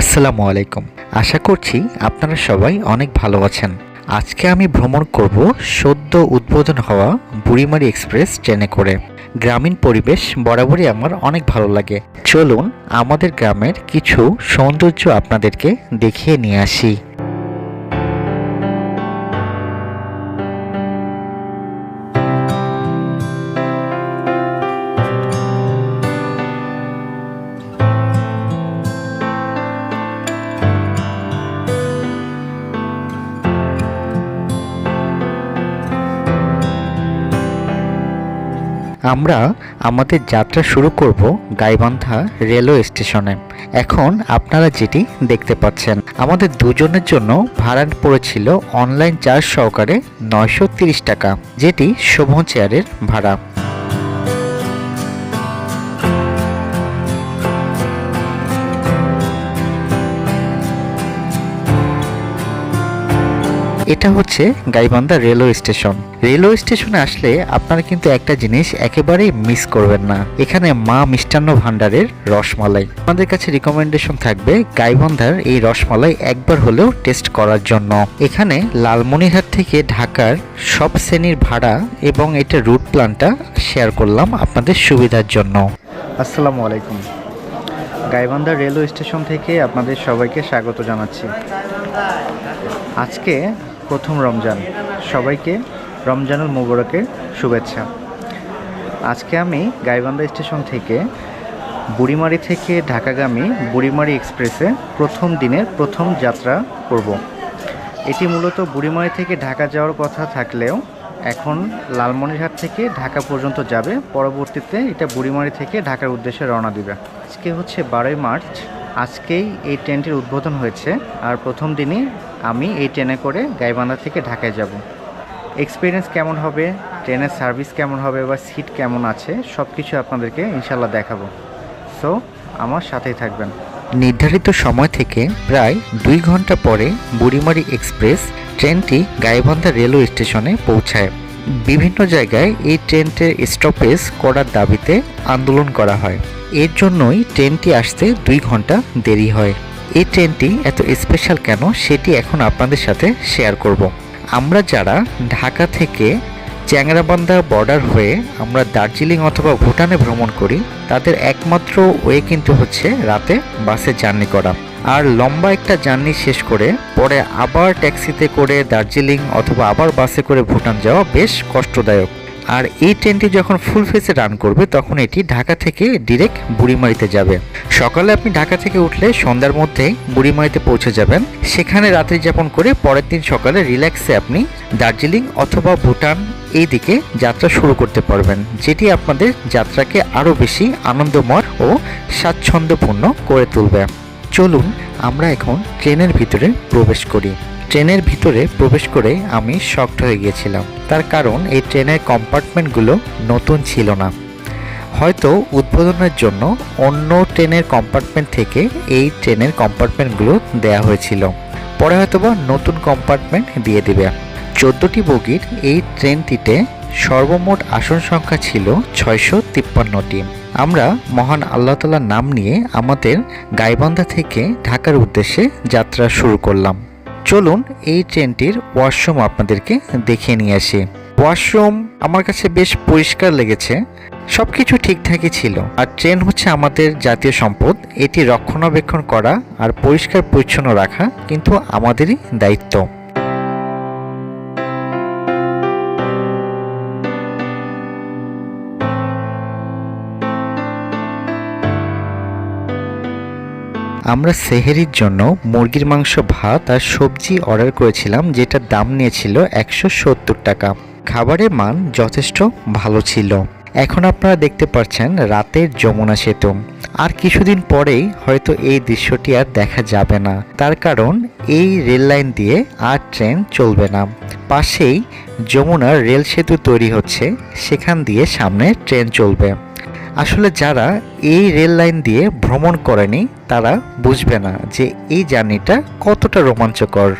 আসসালামু আলাইকুম। আশা করছি আপনারা সবাই অনেক ভালো আছেন। আজকে আমি ভ্রমণ করব সদ্য উদ্বোধন হওয়া বুড়িমারি এক্সপ্রেস ট্রেনে করে। গ্রামীণ পরিবেশ বরাবরই আমার অনেক ভালো লাগে। চলুন আমাদের গ্রামের কিছু সৌন্দর্য আপনাদেরকে দেখিয়ে নিয়ে আসি। আমরা আমাদের যাত্রা শুরু করব গাইবান্ধা রেলওয়ে স্টেশনে। এখন আপনারা যেটি দেখতে পাচ্ছেন, আমাদের দুজনের জন্য ভাড়া পড়েছিল অনলাইন চার্জ সহকারে নয়শো টাকা, যেটি শোভন চেয়ারের ভাড়া। এটা হচ্ছে গাইবান্ধা রেলওয়ে স্টেশন। রেলওয়ে স্টেশনে আসলে আপনারা কিন্তু একটা জিনিস একেবারেই মিস করবেন না। এখানে মা মিষ্টান্ন ভান্ডারের রসমালাই। আমাদের কাছে রিকমেন্ডেশন থাকবে গাইবান্ধার এই রসমালাই একবার হলেও টেস্ট করার জন্য। এখানে লালমনিরহাট থেকে ঢাকার সব শ্রেণির ভাড়া এবং এটা রুট প্ল্যানটা শেয়ার করলাম আপনাদের সুবিধার জন্য। আসসালামু আলাইকুম। গাইবান্ধা রেলওয়ে স্টেশন থেকে আপনাদের সবাইকে স্বাগত জানাচ্ছি। আজকে প্রথম রমজান। সবাইকে রমজানুল মুবারকের শুভেচ্ছা। আজকে আমি গাইবান্ধা স্টেশন থেকে বুড়িমারি থেকে ঢাকাগামী বুড়িমারি এক্সপ্রেসে প্রথম দিনের প্রথম যাত্রা করব। এটি মূলত বুড়িমারি থেকে ঢাকা যাওয়ার কথা থাকলেও এখন লালমনিরহাট থেকে ঢাকা পর্যন্ত যাবে। পরবর্তীতে এটা বুড়িমারি থেকে ঢাকার উদ্দেশ্যে রওনা দিবে। আজকে হচ্ছে বারোই মার্চ। আজকেই এই ট্রেনটির উদ্বোধন হয়েছে। আর প্রথম দিনই আমি এই ট্রেনে করে গাইবান্ধা থেকে ঢাকায় যাব। এক্সপিরিয়েন্স কেমন হবে? ট্রেনের সার্ভিস কেমন হবে বা সিট কেমন আছে? সব কিছু আপনাদেরকে ইনশাল্লাহ দেখাবো। সো আমার সাথেই থাকবেন। নির্ধারিত সময় থেকে প্রায় দুই ঘণ্টা পরে বুড়িমারি এক্সপ্রেস ট্রেনটি গাইবান্ধা রেলওয়ে স্টেশনে পৌঁছায়। বিভিন্ন জায়গায় এই ট্রেনটির স্টপেজ করার দাবিতে আন্দোলন করা হয়। এর জন্যই ট্রেনটি আসতে দুই ঘণ্টা দেরি হয়। এই ট্রেনটি এত স্পেশাল কেন সেটি এখন আপনাদের সাথে শেয়ার করব। আমরা যারা ঢাকা থেকে চ্যাংরাবান্ধা বর্ডার হয়ে আমরা দার্জিলিং অথবা ভুটানে ভ্রমণ করি, তাদের একমাত্র ওয়ে কিন্তু হচ্ছে রাতে বাসে জার্নি করা। আর লম্বা একটা জার্নি শেষ করে পরে আবার ট্যাক্সিতে করে দার্জিলিং অথবা আবার বাসে করে ভুটান যাওয়া বেশ কষ্টদায়ক। আর এই ট্রেনটি যখন ফুল ফেসে রান করবে, তখন এটি ঢাকা থেকে ডিরেক্ট বুড়িমারিতে যাবে। সকালে আপনি ঢাকা থেকে উঠলে সন্ধ্যার মধ্যে বুড়িমারিতে পৌঁছে যাবেন। সেখানে রাত্রি যাপন করে পরের দিন সকালে রিল্যাক্সে আপনি দার্জিলিং অথবা ভুটান এই দিকে যাত্রা শুরু করতে পারবেন, যেটি আপনাদের যাত্রাকে আরও বেশি আনন্দময় ও স্বাচ্ছন্দ্যপূর্ণ করে তুলবে। চলুন আমরা এখন ট্রেনের ভিতরে প্রবেশ করি। ট্রেনের ভিতরে প্রবেশ করে আমি শকড হয়ে গিয়েছিলাম। তার কারণ এই ট্রেনের কম্পার্টমেন্টগুলো নতুন ছিল না। হয়তো উদ্বোধনের জন্য অন্য ট্রেনের কম্পার্টমেন্ট থেকে এই ট্রেনের কম্পার্টমেন্টগুলো দেয়া হয়েছিল। পরে হয়তোবা নতুন কম্পার্টমেন্ট দিয়ে দেবে। চোদ্দোটি বগির এই ট্রেনটিতে সর্বমোট আসন সংখ্যা ছিল ছয়শো তিপ্পান্নটি। আমরা মহান আল্লাহ তালার নাম নিয়ে আমাদের গাইবান্ধা থেকে ঢাকার উদ্দেশ্যে যাত্রা শুরু করলাম। চলুন এই ট্রেনটির ওয়াশরুম আপনাদেরকে দেখিয়ে নিয়ে আসি। ওয়াশরুম আমার কাছে বেশ পরিষ্কার লেগেছে, সবকিছু ঠিকঠাকই ছিল। আর ট্রেন হচ্ছে আমাদের জাতীয় সম্পদ, এটি রক্ষণাবেক্ষণ করা আর পরিষ্কার পরিচ্ছন্ন রাখা কিন্তু আমাদেরই দায়িত্ব। আমরা সেহেরির জন্য মুরগির মাংস, ভাত আর সবজি অর্ডার করেছিলাম, যেটার দাম নিয়েছিল একশো সত্তর টাকা। খাবারের মান যথেষ্ট ভালো ছিল। এখন আপনারা দেখতে পাচ্ছেন রাতের যমুনা সেতু। আর কিছুদিন পরেই হয়তো এই দৃশ্যটি আর দেখা যাবে না। তার কারণ এই রেল লাইন দিয়ে আর ট্রেন চলবে না। পাশেই যমুনার রেল সেতু তৈরি হচ্ছে। সেখান দিয়ে সামনে ট্রেন চলবে। আসলে যারা এই রেল লাইন দিয়ে ভ্রমণ করেনি, তারা বুঝবে না যে এই জার্নিটা কতটা রোমাঞ্চকর।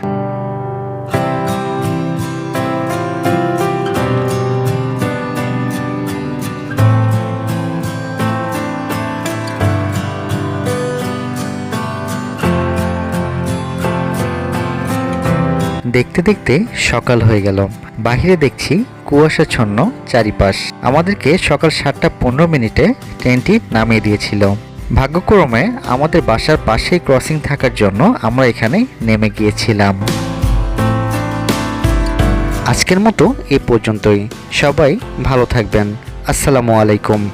দেখতে দেখতে সকাল হয়ে গেল। বাহিরে দেখছি কুয়াশাচ্ছন্ন চারিপাশ। আমাদেরকে সকাল সাতটা পনেরো মিনিটে ট্রেনটি নামিয়ে দিয়েছিল। ভাগ্যক্রমে আমাদের বাসার পাশেই ক্রসিং থাকার জন্য আমরা এখানে নেমে গিয়েছিলাম। আজকের মতো এ পর্যন্তই। সবাই ভালো থাকবেন। আসসালামু আলাইকুম।